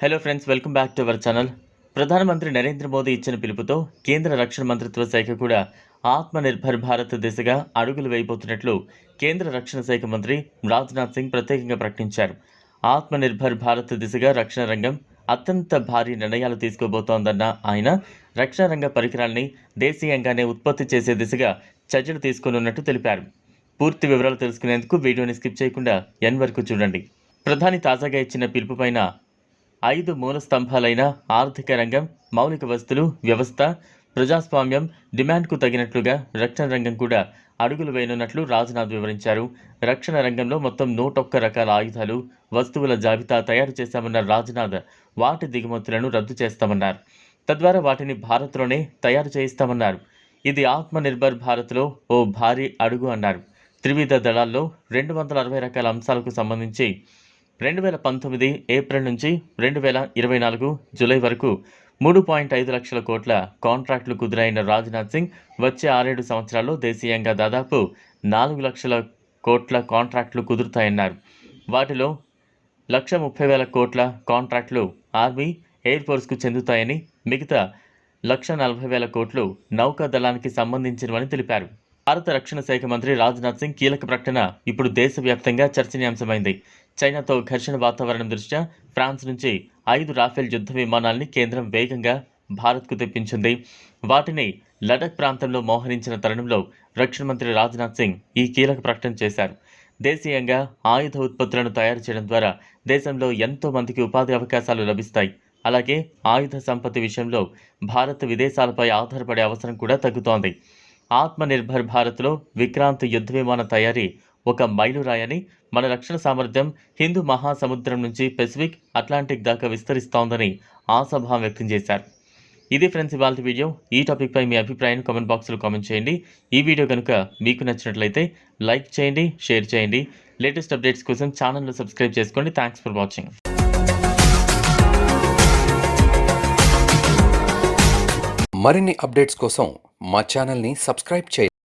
Hello friends welcome back to our channel ప్రధానమంత్రి నరేంద్ర మోదీ ఇచ్చిన పిలుపుతో కేంద్ర రక్షణ మంత్రిత్వ శాఖ కూడా ఆత్మనిర్భర్ భారత్ దిశగా అడుగులు వేయబోతున్నట్లు కేంద్ర రక్షణ శాఖ మంత్రి రాజ్నాథ్ సింగ్ ప్రత్యేకంగా ప్రకటించారు. ఆత్మనిర్భర్ భారత్ దిశగా రక్షణ రంగం అత్యంత భారీ నిర్ణయాలు తీసుకోబోతోందన్న ఆయన రక్షణ రంగ పరికరాల్ని దేశీయంగానే ఉత్పత్తి చేసే దిశగా చర్యలు తీసుకోనున్నట్టు తెలిపారు. పూర్తి వివరాలు తెలుసుకునేందుకు వీడియోని స్కిప్ చేయకుండా ఎన్ వరకు చూడండి. ప్రధాని తాజాగా ఇచ్చిన పిలుపుపైన ఐదు మూల స్తంభాలైన ఆర్థిక రంగం మౌలిక వస్తువులు వ్యవస్థ ప్రజాస్వామ్యం డిమాండ్కు తగినట్లుగా రక్షణ రంగం కూడా అడుగులు వేయనున్నట్లు రాజ్నాథ్ వివరించారు. రక్షణ రంగంలో మొత్తం నూటొక్క రకాల ఆయుధాలు వస్తువుల జాబితా తయారు చేశామన్న రాజ్నాథ్ వాటి దిగుమతులను రద్దు చేస్తామన్నారు. తద్వారా వాటిని భారత్లోనే తయారు చేయిస్తామన్నారు. ఇది ఆత్మ నిర్భర్ భారత్లో ఓ భారీ అడుగు అన్నారు. త్రివిధ దళాల్లో రెండు వందల అరవై రకాల అంశాలకు సంబంధించి రెండు వేల పంతొమ్మిది ఏప్రిల్ నుంచి రెండు వేల ఇరవై నాలుగు జూలై వరకు మూడు పాయింట్ ఐదు లక్షల కోట్ల కాంట్రాక్టులు కుదిరైన రాజ్నాథ్ సింగ్ వచ్చే ఆరేడు సంవత్సరాల్లో దేశీయంగా దాదాపు నాలుగు లక్షల కోట్ల కాంట్రాక్టులు కుదురుతాయన్నారు. వాటిలో లక్ష ముప్పై వేల కోట్ల కాంట్రాక్టులు ఆర్మీ ఎయిర్ ఫోర్స్కు చెందుతాయని మిగతా లక్ష నలభై వేల కోట్లు నౌకా దళానికి సంబంధించినవని తెలిపారు. భారత రక్షణ శాఖ మంత్రి రాజ్నాథ్ సింగ్ కీలక ప్రకటన ఇప్పుడు దేశవ్యాప్తంగా చర్చనీయాంశమైంది. చైనాతో ఘర్షణ వాతావరణం దృష్ట్యా ఫ్రాన్స్ నుంచి ఐదు రాఫెల్ యుద్ధ విమానాల్ని కేంద్రం వేగంగా భారత్కు తెప్పించింది. వాటిని లడక్ ప్రాంతంలో మోహరించిన తరుణంలో రక్షణ మంత్రి రాజ్నాథ్ సింగ్ ఈ కీలక ప్రకటన చేశారు. దేశీయంగా ఆయుధ ఉత్పత్తులను తయారు చేయడం ద్వారా దేశంలో ఎంతో మందికి ఉపాధి అవకాశాలు లభిస్తాయి. అలాగే ఆయుధ సంపత్తి విషయంలో భారత్ విదేశాలపై ఆధారపడే అవసరం కూడా తగ్గుతోంది. ఆత్మనిర్భర్ భారత్లో విక్రాంత్ యుద్ధ విమాన తయారీ ఒక మైలురాయని మన రక్షణ సామర్థ్యం హిందూ మహాసముద్రం నుంచి పెసిఫిక్ అట్లాంటిక్ దాకా విస్తరిస్తోందని ఆశాభావం వ్యక్తం చేశారు. ఇది ఫ్రెండ్స్ ఇవాళ వీడియో. ఈ టాపిక్పై మీ అభిప్రాయాన్ని కామెంట్ బాక్స్లో కామెంట్ చేయండి. ఈ వీడియో కనుక మీకు నచ్చినట్లయితే లైక్ చేయండి షేర్ చేయండి. లేటెస్ట్ అప్డేట్స్ కోసం ఛానల్ను సబ్స్క్రైబ్ చేసుకోండి. Thanks for watching. మరిన్ని అప్డేట్స్ కోసం మా ఛానల్ని సబ్స్క్రైబ్ చేయండి.